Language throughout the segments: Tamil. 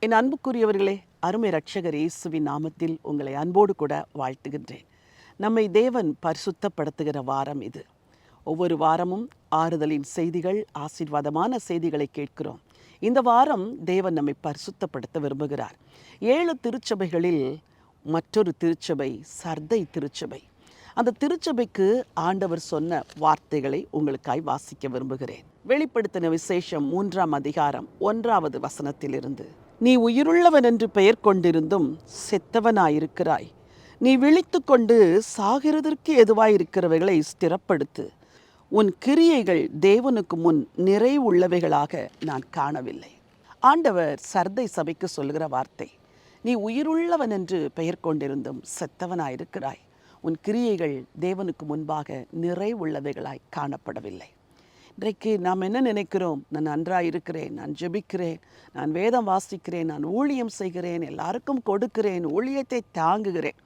என் அன்புக்குரியவர்களே அருமை ரட்சகர் இயேசுவின் நாமத்தில் உங்களை அன்போடு கூட வாழ்த்துகின்றேன். நம்மை தேவன் பரிசுத்தப்படுத்துகிற வாரம் இது. ஒவ்வொரு வாரமும் ஆறுதலின் செய்திகள் ஆசீர்வாதமான செய்திகளை கேட்கிறோம். இந்த வாரம் தேவன் நம்மை பரிசுத்தப்படுத்த விரும்புகிறார். ஏழு திருச்சபைகளில் மற்றொரு திருச்சபை சர்தை திருச்சபை. அந்த திருச்சபைக்கு ஆண்டவர் சொன்ன வார்த்தைகளை உங்களுக்காய் வாசிக்க விரும்புகிறேன். வெளிப்படுத்தின விசேஷம் மூன்றாம் அதிகாரம் ஒன்றாவது வசனத்திலிருந்து. நீ உயிருள்ளவன் என்று பெயர் கொண்டிருந்தும் செத்தவனாயிருக்கிறாய். நீ விழித்து கொண்டு சாகிறதற்கு எதுவாயிருக்கிறவைகளை ஸ்திரப்படுத்து. உன் கிரியைகள் தேவனுக்கு முன் நிறைவுள்ளவைகளாக நான் காணவில்லை. ஆண்டவர் சர்தை சபைக்கு சொல்லுகிற வார்த்தை நீ உயிருள்ளவன் என்று பெயர் கொண்டிருந்தும் செத்தவனாயிருக்கிறாய். உன் கிரியைகள் தேவனுக்கு முன்பாக நிறைவுள்ளவைகளாய் காணப்படவில்லை. இன்றைக்கு நாம் என்ன நினைக்கிறோம்? நான் நன்றாக இருக்கிறேன் நான் ஜெபிக்கிறேன் நான் வேதம் வாசிக்கிறேன் நான் ஊழியம் செய்கிறேன் எல்லாருக்கும் கொடுக்கிறேன் ஊழியத்தை தாங்குகிறேன்.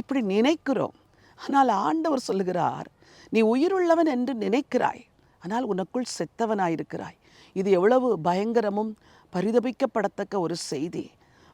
இப்படி நினைக்கிறோம். ஆனால் ஆண்டவர் சொல்லுகிறார் நீ உயிருள்ளவன் என்று நினைக்கிறாய் ஆனால் உனக்குள் செத்தவனாயிருக்கிறாய். இது எவ்வளவு பயங்கரமும் பரிதபிக்கப்படத்தக்க ஒரு செய்தி.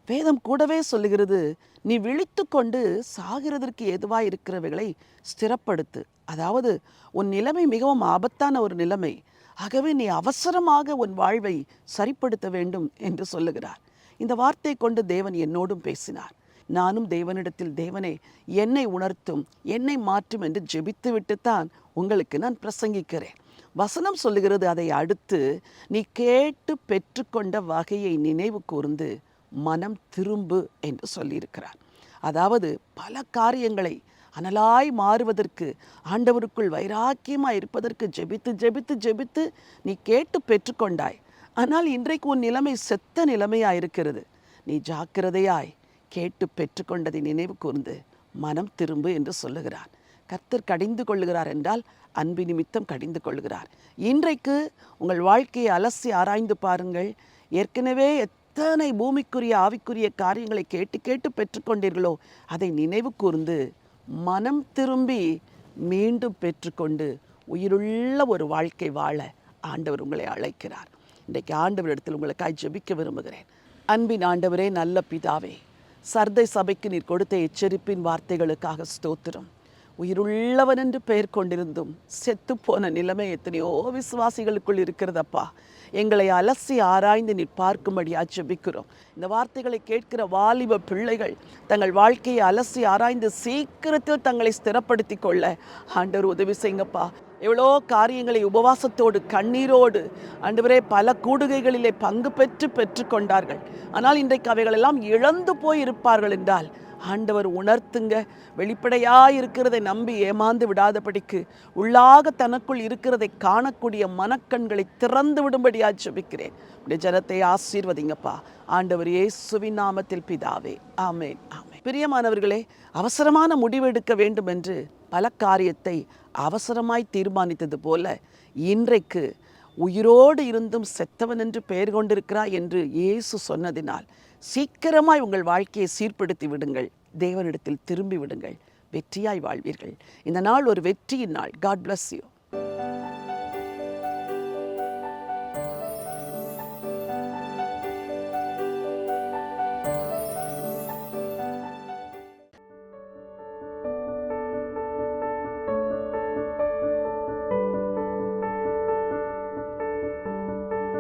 வேதம் கூடவே சொல்லுகிறது நீ விழித்து கொண்டு சாகிறதற்கு ஏதுவாக இருக்கிறவைகளை ஸ்திரப்படுத்து. அதாவது உன் நிலைமை மிகவும் ஆபத்தான ஒரு நிலைமை. ஆகவே நீ அவசரமாக உன் வாழ்வை சரிப்படுத்த வேண்டும் என்று சொல்லுகிறார். இந்த வார்த்தை கொண்டு தேவன் என்னோடும் பேசினார். நானும் தேவனிடத்தில் தேவனே என்னை உணர்த்தும் என்னை மாற்றும் என்று ஜெபித்து விட்டுத்தான் உங்களுக்கு நான் பிரசங்கிக்கிறேன். வசனம் சொல்லுகிறது அதை அடுத்து நீ கேட்டு பெற்றுக்கொண்ட வகையை நினைவு கூர்ந்து மனம் திரும்பு என்று சொல்லியிருக்கிறார். அதாவது பல காரியங்களை அனலாய் மாறுவதற்கு ஆண்டவருக்குள் வைராக்கியமாக இருப்பதற்கு ஜெபித்து ஜெபித்து ஜெபித்து நீ கேட்டு பெற்றுக்கொண்டாய். ஆனால் இன்றைக்கு உன் நிலைமை செத்த நிலைமையாக இருக்கிறது. நீ ஜாக்கிரதையாய் கேட்டு பெற்றுக்கொண்டதை நினைவு கூர்ந்து மனம் திரும்பு என்று சொல்லுகிறார். கர்த்தர் கடிந்து கொள்ளுகிறார் என்றால் அன்பு நிமித்தம் கடிந்து கொள்கிறார் இன்றைக்கு உங்கள் வாழ்க்கையை அலசி ஆராய்ந்து பாருங்கள். ஏற்கனவே எத்தனை பூமிக்குரிய ஆவிக்குரிய காரியங்களை கேட்டு கேட்டு பெற்றுக்கொண்டீர்களோ அதை நினைவு கூர்ந்து மனம் திரும்பி மீண்டும் பெற்றுக்கொண்டு உயிருள்ள ஒரு வாழ்க்கை வாழ ஆண்டவர் உங்களை அழைக்கிறார். இன்றைக்கு ஆண்டவரிடத்தில் உங்களுக்காய் ஜெபிக்க விரும்புகிறேன். அன்பின் ஆண்டவரே நல்ல பிதாவே சர்தை சபைக்கு நீர் கொடுத்த எச்சரிப்பின் வார்த்தைகளுக்காக ஸ்தோத்திரம். உயிருள்ளவன் என்று பெயர் கொண்டிருந்தும் செத்துப்போன நிலைமை எத்தனையோ விசுவாசிகளுக்குள் இருக்கிறதப்பா. எங்களை அலசி ஆராய்ந்து நீ பார்க்கும்படியா ஜெபிக்கிறோம் இந்த வார்த்தைகளை கேட்கிற வாலிப பிள்ளைகள் தங்கள் வாழ்க்கையை அலசி ஆராய்ந்து சீக்கிரத்தில் தங்களை ஸ்திரப்படுத்தி கொள்ள ஆண்டவர் உதவி செய்யுங்கப்பா. எவ்வளோ காரியங்களை உபவாசத்தோடு கண்ணீரோடு ஆண்டவரே பல கூடுகைகளிலே பங்கு பெற்று பெற்றுக்கொண்டார்கள் ஆனால் இன்றைக்கு அவைகளெல்லாம் இழந்து போய் இருப்பார்கள் என்றால் ஆண்டவர் உணர்த்துங்க. வெளிப்படையாக இருக்கிறதை நம்பி ஏமாந்து விடாதபடிக்கு உள்ளாக தனக்குள் இருக்கிறதை காணக்கூடிய மனக்கண்களை திறந்து விடும்படியா ஜெபிக்கிறேன். உடைய ஜனத்தை ஆசீர்வதிங்கப்பா. ஆண்டவர் இயேசுவின் நாமத்தில் பிதாவே. ஆமேன் ஆமேன். பிரியமானவர்களே அவசரமான முடிவெடுக்க வேண்டும் என்று பல காரியத்தை அவசரமாய் தீர்மானித்தது போல இன்றைக்கு உயிரோடு இருந்தும் செத்தவன் என்று பெயர் கொண்டிருக்கிறாய் என்று இயேசு சொன்னதினால் சீக்கிரமாய் உங்கள் வாழ்க்கையை சீர்படுத்தி விடுங்கள். தேவனிடத்தில் திரும்பி விடுங்கள். வெற்றியாய் வாழ்வீர்கள். இந்த நாள் ஒரு வெற்றியின் நாள். God bless you